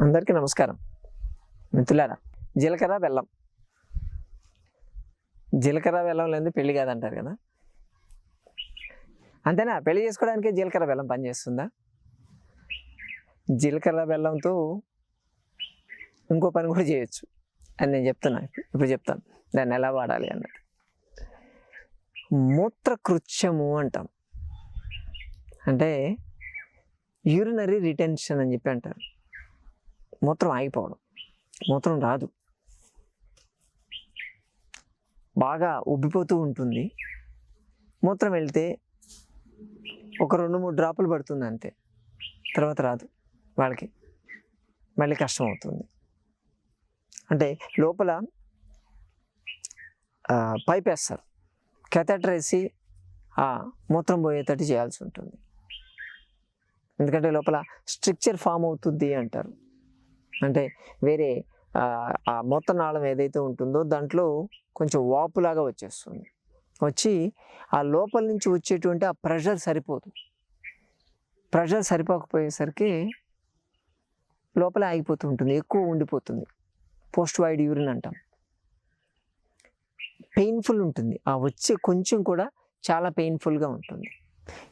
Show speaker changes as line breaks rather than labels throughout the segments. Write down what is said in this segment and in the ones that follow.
అందరికీ నమస్కారం. మిత్రులారా జీలకర్ర బెల్లం. జీలకర్ర బెల్లం లేని పెళ్ళి కాదంటారు కదా? అంతేనా? పెళ్ళి చేసుకోవడానికి జీలకర్ర బెల్లం పనిచేస్తుందా జీలకర్ర బెల్లంతో ఇంకో పని కూడా చేయొచ్చు అని నేను చెప్తున్నా. ఇప్పుడు చెప్తాను. దాన్ని ఎలా వాడాలి అన్నట్టు మూత్రకృత్యము అంటాం. అంటే యూరినరీ రిటెన్షన్ అని చెప్పి అంటారు. మూత్రం ఆగిపోవడం. మూత్రం రాదు. బాగా ఉబ్బిపోతూ ఉంటుంది. మూత్రం వెళ్తే ఒక రెండు మూడు డ్రాపులు పడుతుంది అంతే. తర్వాత రాదు వాళ్ళకి. మళ్ళీ కష్టం అవుతుంది అంటే లోపల పైప్ వేస్తారు. కెథెటర్ వేసి ఆ మూత్రం పోయేటట్టు చేయాల్సి ఉంటుంది. ఎందుకంటే లోపల స్ట్రక్చర్ ఫామ్ అవుతుంది అంటారు. అంటే వేరే ఆ, మొత్త నాళం ఏదైతే ఉంటుందో దాంట్లో కొంచెం వాపులాగా వచ్చేస్తుంది. వచ్చి ఆ లోపల నుంచి వచ్చేటువంటి ఆ ప్రెషర్ సరిపోదు. ప్రెషర్ సరిపోకపోయేసరికి లోపల ఆగిపోతూ ఉంటుంది ఎక్కువ ఉండిపోతుంది. పోస్ట్ వైడ్ యూరిన్ అంటాం. పెయిన్ఫుల్ ఉంటుంది. ఆ వచ్చే కొంచెం కూడా చాలా పెయిన్ఫుల్గా ఉంటుంది.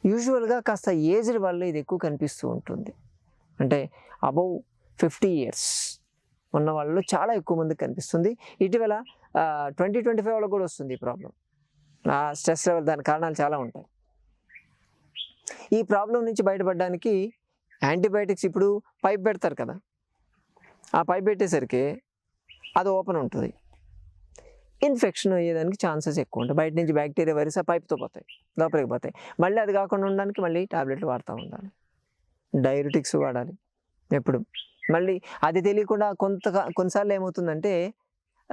యూజువల్గా కాస్త ఏజ్డ్ వాళ్ళు ఇది ఎక్కువ కనిపిస్తూ ఉంటుంది. అంటే అబౌవ్ ఫిఫ్టీ ఇయర్స్ ఉన్న వాళ్ళు చాలా ఎక్కువ మందికి కనిపిస్తుంది. ఇటీవల ట్వంటీ ట్వంటీ ఫైవ్ వాళ్ళకి కూడా వస్తుంది ఈ ప్రాబ్లం. ఆ స్ట్రెస్ లెవెల్ దాని కారణాలు చాలా ఉంటాయి. ఈ ప్రాబ్లం నుంచి బయటపడడానికి యాంటీబయాటిక్స్ ఇప్పుడు పైప్ పెడతారు కదా. ఆ పైప్ పెట్టేసరికి అది ఓపెన్ ఉంటుంది. ఇన్ఫెక్షన్ అయ్యేదానికి ఛాన్సెస్ ఎక్కువ ఉంటాయి. బయట నుంచి బ్యాక్టీరియా వైరస్ ఆ పైప్తో పోతాయి లోపలికి పోతాయి. మళ్ళీ అది కాకుండా ఉండడానికి మళ్ళీ టాబ్లెట్లు వాడుతూ ఉండాలి. డైరెటిక్స్ వాడాలి. ఎప్పుడు? మళ్ళీ అది తెలియకుండా కొంత కొన్నిసార్లు ఏమవుతుందంటే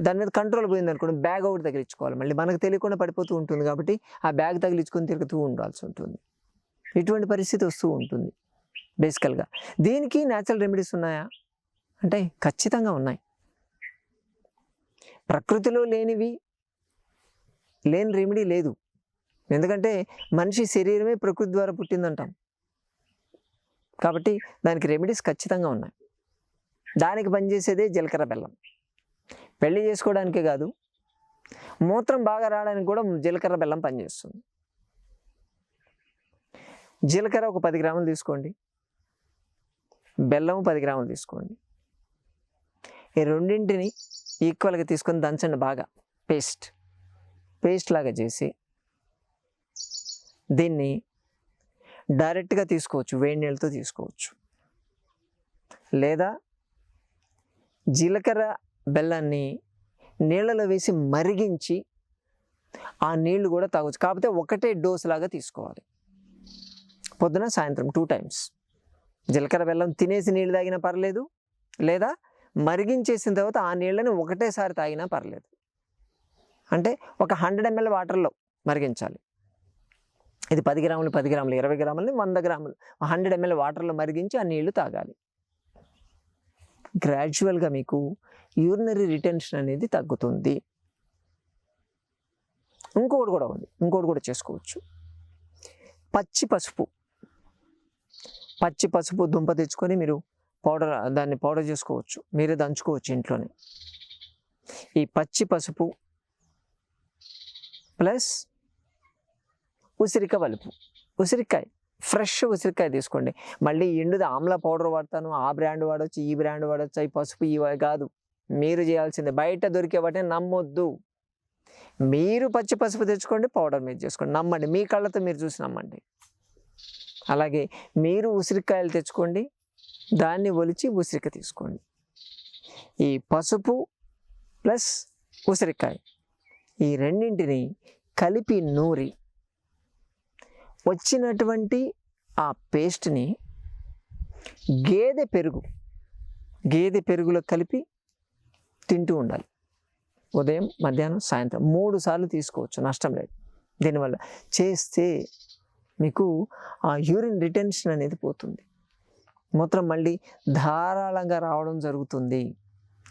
దాని మీద కంట్రోల్ పోయింది అనుకోండి బ్యాగ్ ఒకటి తగిలించుకోవాలి. మళ్ళీ మనకు తెలియకుండా పడిపోతూ ఉంటుంది కాబట్టి ఆ బ్యాగ్ తగిలించుకొని తిరుగుతూ ఉండాల్సి ఉంటుంది. ఇటువంటి పరిస్థితి వస్తూ ఉంటుంది బేసికల్గా. దీనికి న్యాచురల్ రెమెడీస్ ఉన్నాయా? అంటే ఖచ్చితంగా ఉన్నాయి. ప్రకృతిలో లేనివి లేని రెమెడీ లేదు. ఎందుకంటే మనిషి శరీరమే ప్రకృతి ద్వారా పుట్టిందంటాం. కాబట్టి దానికి రెమెడీస్ ఖచ్చితంగా ఉన్నాయి. దానికి పనిచేసేదే జీలకర్ర బెల్లం. పెళ్ళి చేసుకోవడానికే కాదు మూత్రం బాగా రావడానికి కూడా జీలకర్ర బెల్లం పనిచేస్తుంది జీలకర్ర ఒక పది గ్రాములు తీసుకోండి. బెల్లం పది గ్రాములు తీసుకోండి. ఈ రెండింటిని ఈక్వల్గా తీసుకొని దంచండి బాగా. పేస్ట్ పేస్ట్ లాగా చేసి దీన్ని డైరెక్ట్గా తీసుకోవచ్చు వేడి నీళ్ళతో తీసుకోవచ్చు. లేదా జీలకర్ర బెల్లాన్ని నీళ్ళలో వేసి మరిగించి ఆ నీళ్ళు కూడా తాగొచ్చు. కాకపోతే ఒకటే డోస్ లాగా తీసుకోవాలి. పొద్దున సాయంత్రం టూ టైమ్స్ జీలకర్ర బెల్లం తినేసి నీళ్ళు తాగినా పర్లేదు లేదా మరిగించేసిన తర్వాత ఆ నీళ్ళని ఒకటేసారి తాగినా పర్లేదు. అంటే ఒక హండ్రెడ్ ఎంఎల్ వాటర్లో మరిగించాలి. ఇది పది గ్రాములు పది గ్రాములు ఇరవై గ్రాములని వంద గ్రాములు హండ్రెడ్ ఎంఎల్ వాటర్లో మరిగించి ఆ నీళ్ళు తాగాలి. గ్రాడ్యువల్గా మీకు యూరినరీ రిటెన్షన్ అనేది తగ్గుతుంది. ఇంకొకటి కూడా ఉంది. ఇంకోటి కూడా చేసుకోవచ్చు. పచ్చి పసుపు. పచ్చి పసుపు దుంప తెచ్చుకొని మీరు పౌడర్ దాన్ని పౌడర్ చేసుకోవచ్చు. మీరే దంచుకోవచ్చు ఇంట్లోనే. ఈ పచ్చి పసుపు ప్లస్ ఉసిరిక వలుపు ఉసిరికాయ. ఫ్రెష్ ఉసిరికాయ తీసుకోండి. మళ్ళీ ఎండుది ఆమ్ల పౌడర్ వాడతాను ఆ బ్రాండ్ వాడచ్చు ఈ బ్రాండ్ వాడచ్చు ఈ పసుపు ఇవి కాదు. మీరు చేయాల్సిందే బయట దొరికే వాటిని నమ్మొద్దు. మీరు పచ్చి పసుపు తెచ్చుకోండి పౌడర్ మీద చేసుకోండి. నమ్మండి మీ కళ్ళతో మీరు చూసి నమ్మండి. అలాగే మీరు ఉసిరికాయలు తెచ్చుకోండి దాన్ని ఒలిచి ఉసిరిక తీసుకోండి. ఈ పసుపు ప్లస్ ఉసిరికాయ ఈ రెండింటిని కలిపి నూరి వచ్చినటువంటి ఆ పేస్ట్ని గేదె పెరుగు గేదె పెరుగులో కలిపి తింటూ ఉండాలి. ఉదయం మధ్యాహ్నం సాయంత్రం మూడు సార్లు తీసుకోవచ్చు నష్టం లేదు. దీనివల్ల చేస్తే మీకు ఆ యూరిన్ రిటెన్షన్ అనేది పోతుంది. మూత్రం మళ్ళీ ధారాళంగా రావడం జరుగుతుంది.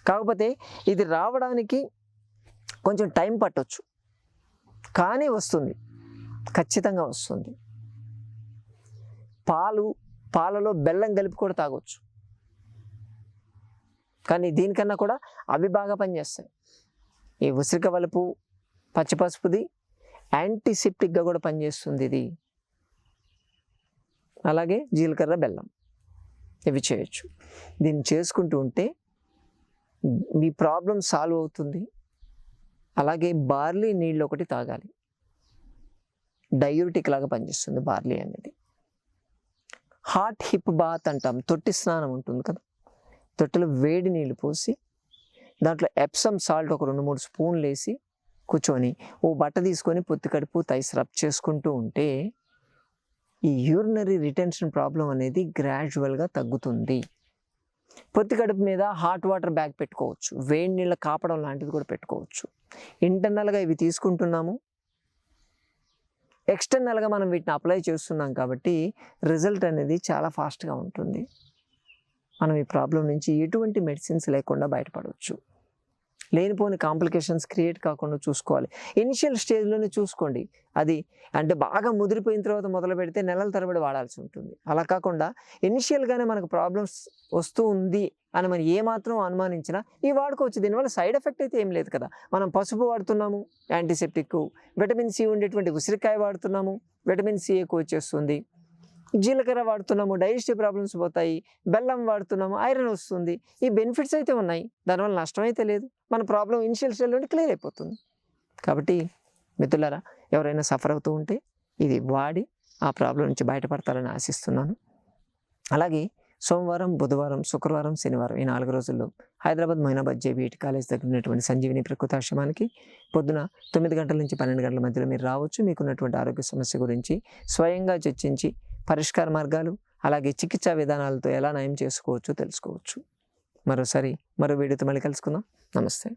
కాకపోతే ఇది రావడానికి కొంచెం టైం పట్టొచ్చు. కానీ వస్తుంది. ఖచ్చితంగా వస్తుంది. పాలు పాలలో బెల్లం కలిపి కూడా తాగొచ్చు. కానీ దీనికన్నా కూడా అవి బాగా పనిచేస్తాయి. ఈ ఉసిరిక వలుపు పచ్చిపసుపుది యాంటీసెప్టిక్గా కూడా పనిచేస్తుంది ఇది. అలాగే జీలకర్ర బెల్లం ఇవి చేయొచ్చు. దీన్ని చేసుకుంటూ ఉంటే మీ ప్రాబ్లం సాల్వ్ అవుతుంది. అలాగే బార్లీ నీళ్ళు ఒకటి తాగాలి. డయూరిటిక్ లాగా పనిచేస్తుంది బార్లీ అనేది. హాట్ హిప్ బాత్ అంటాం. తొట్టి స్నానం ఉంటుంది కదా. తొట్టిలో వేడి నీళ్ళు పోసి దాంట్లో ఎప్సమ్ సాల్ట్ ఒక రెండు మూడు స్పూన్లు వేసి కూర్చొని ఓ బట్ట తీసుకొని పొత్తి కడుపు తైస్ రబ్ చేసుకుంటూ ఉంటే ఈ యూరినరీ రిటెన్షన్ ప్రాబ్లం అనేది గ్రాడ్యువల్గా తగ్గుతుంది. పొత్తి కడుపు మీద హాట్ వాటర్ బ్యాగ్ పెట్టుకోవచ్చు. వేడి నీళ్ళ కాపడం లాంటిది కూడా పెట్టుకోవచ్చు. ఇంటర్నల్గా ఇవి తీసుకుంటున్నాము. ఎక్స్టర్నల్గా మనం వీటిని అప్లై చేస్తున్నాం కాబట్టి రిజల్ట్ అనేది చాలా ఫాస్ట్గా ఉంటుంది. మనం ఈ ప్రాబ్లం నుంచి ఎటువంటి మెడిసిన్స్ లేకుండా బయటపడవచ్చు. లేనిపోని కాంప్లికేషన్స్ క్రియేట్ కాకుండా చూసుకోవాలి. ఇనిషియల్ స్టేజ్లోనే చూసుకోండి. అది అంటే బాగా ముదిరిపోయిన తర్వాత మొదలు పెడితే నెలల తరబడి వాడాల్సి ఉంటుంది. అలా కాకుండా ఇనిషియల్గానే మనకు ప్రాబ్లమ్స్ వస్తూ ఉంది అని మనం ఏమాత్రం అనుమానించినా ఈ వాడుకోవచ్చు. దీనివల్ల సైడ్ ఎఫెక్ట్ అయితే ఏం లేదు కదా. మనం పసుపు వాడుతున్నాము యాంటీసెప్టిక్ విటమిన్ సి ఉండేటువంటి ఉసిరికాయ వాడుతున్నాము విటమిన్ సి ఎక్కువ వచ్చేస్తుంది జీలకర్ర వాడుతున్నాము డైజెస్టివ్ ప్రాబ్లమ్స్ పోతాయి బెల్లం వాడుతున్నాము ఐరన్ వస్తుంది. ఈ బెనిఫిట్స్ అయితే ఉన్నాయి. దానివల్ల నష్టం అయితే లేదు. మన ప్రాబ్లం ఇనిషియల్ స్టేజ్లోనే నుండి క్లియర్ అయిపోతుంది. కాబట్టి మిత్రులారా ఎవరైనా సఫర్ అవుతూ ఉంటే ఇది వాడి ఆ ప్రాబ్లం నుంచి బయటపడతారని ఆశిస్తున్నాను. అలాగే సోమవారం బుధవారం శుక్రవారం శనివారం ఈ నాలుగు రోజుల్లో హైదరాబాద్ మొయినాబాద్ జేబీఈటి కాలేజ్ దగ్గర ఉన్నటువంటి సంజీవిని ప్రకృతాశ్రమానికి పొద్దున తొమ్మిది గంటల నుంచి పన్నెండు గంటల మధ్యలో మీరు రావచ్చు. మీకున్నటువంటి ఆరోగ్య సమస్య గురించి స్వయంగా చర్చించి పరిష్కార మార్గాలు అలాగే చికిత్సా విధానాలతో ఎలా నయం చేసుకోవచ్చో తెలుసుకోవచ్చు. మరోసారి మరో వీడియోతో మళ్ళీ కలుసుకుందాం. నమస్తే.